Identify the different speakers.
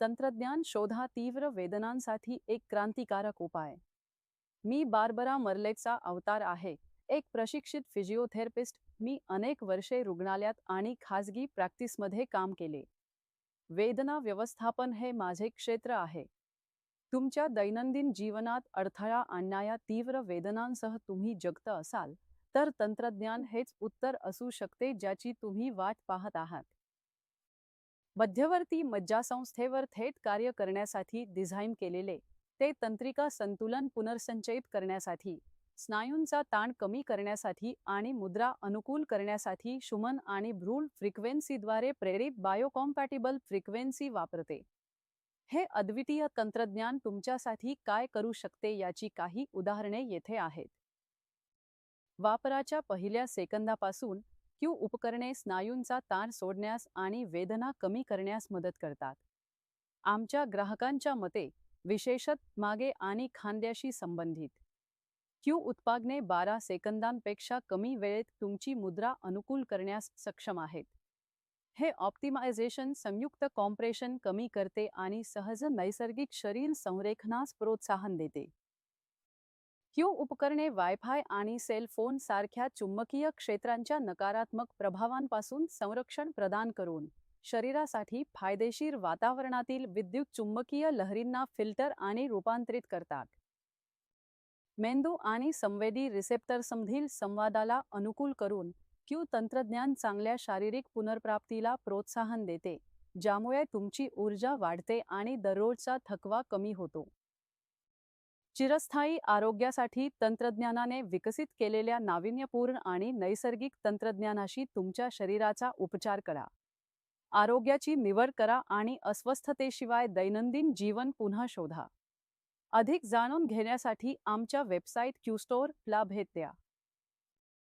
Speaker 1: तंत्रज्ञान शोधा तीव्र वेदनांसाठी एक क्रांतिकारक उपाय. मी बार्बरा मर्लेटचा अवतार आहे एक प्रशिक्षित फिजिओथेरपिस्ट. मी अनेक वर्षे रुग्णालयात आणि खाजगी प्रॅक्टिसमध्ये काम केले. वेदना व्यवस्थापन हे माझे क्षेत्र आहे. तुमच्या दैनंदिन जीवनात अडथळा आणणाऱ्या तीव्र वेदनांसह तुम्ही जगत असाल तर तंत्रज्ञान हेच उत्तर असू शकते ज्याची तुम्ही वाट पाहत आहात. मध्यवर्ती मज्जासंस्थेवर थेट कार्य करण्यासाठी डिझाईन केलेले ते तंत्रिका संतुलन पुनर्संचयित करण्यासाठी स्नायूंचा ताण कमी करण्यासाठी आणि मुद्रा अनुकूल करण्यासाठी शुमन आणि भ्रूण फ्रिक्वेन्सीद्वारे प्रेरित बायोकॉम्पॅटिबल फ्रिक्वेन्सी वापरते. हे अद्वितीय तंत्रज्ञान तुमच्यासाठी काय करू शकते याची काही उदाहरणे येथे आहेत. वापराच्या पहिल्या सेकंदापासून क्यू उपकरणे स्नायूंचा ताण सोडण्यास आणि वेदना कमी करण्यास मदत करतात. आमच्या ग्राहकांच्या मते विशेषत मागे आणि खांद्याशी संबंधित. क्यू उत्पादने बारा सेकंदांपेक्षा कमी वेळेत तुमची मुद्रा अनुकूल करण्यास सक्षम आहेत. हे ऑप्टिमायझेशन संयुक्त कॉम्प्रेशन कमी करते आणि सहज नैसर्गिक शरीर संरेखनास प्रोत्साहन देते. क्यू उपकरणे वायफाय आणि सेल फोन सारख्या चुंबकीय क्षेत्रांच्या नकारात्मक प्रभावांपासून संरक्षण प्रदान करून शरीरासाठी फायदेशीर वातावरणातील विद्युत चुंबकीय लहरींना फिल्टर आणि रूपांतरित करतात. मेंदू आणि संवेदी रिसेप्टर्समधील संवादाला अनुकूल करून क्यू तंत्रज्ञान चांगल्या शारीरिक पुनर्प्राप्तीला प्रोत्साहन देते ज्यामुळे तुमची ऊर्जा वाढते आणि दररोजचा थकवा कमी होतो. चिरस्थायी आरोग्यासाठी तंत्रज्ञानाने विकसित केलेल्या नाविन्यपूर्ण आणि नैसर्गिक तंत्रज्ञानाशी तुमच्या शरीराचा उपचार करा. आरोग्याची निवड करा आणि अस्वस्थतेशिवाय दैनंदिन जीवन पुन्हा शोधा. अधिक जाणून घेण्यासाठी आमच्या वेबसाईट क्यूस्टोर ला भेट द्या.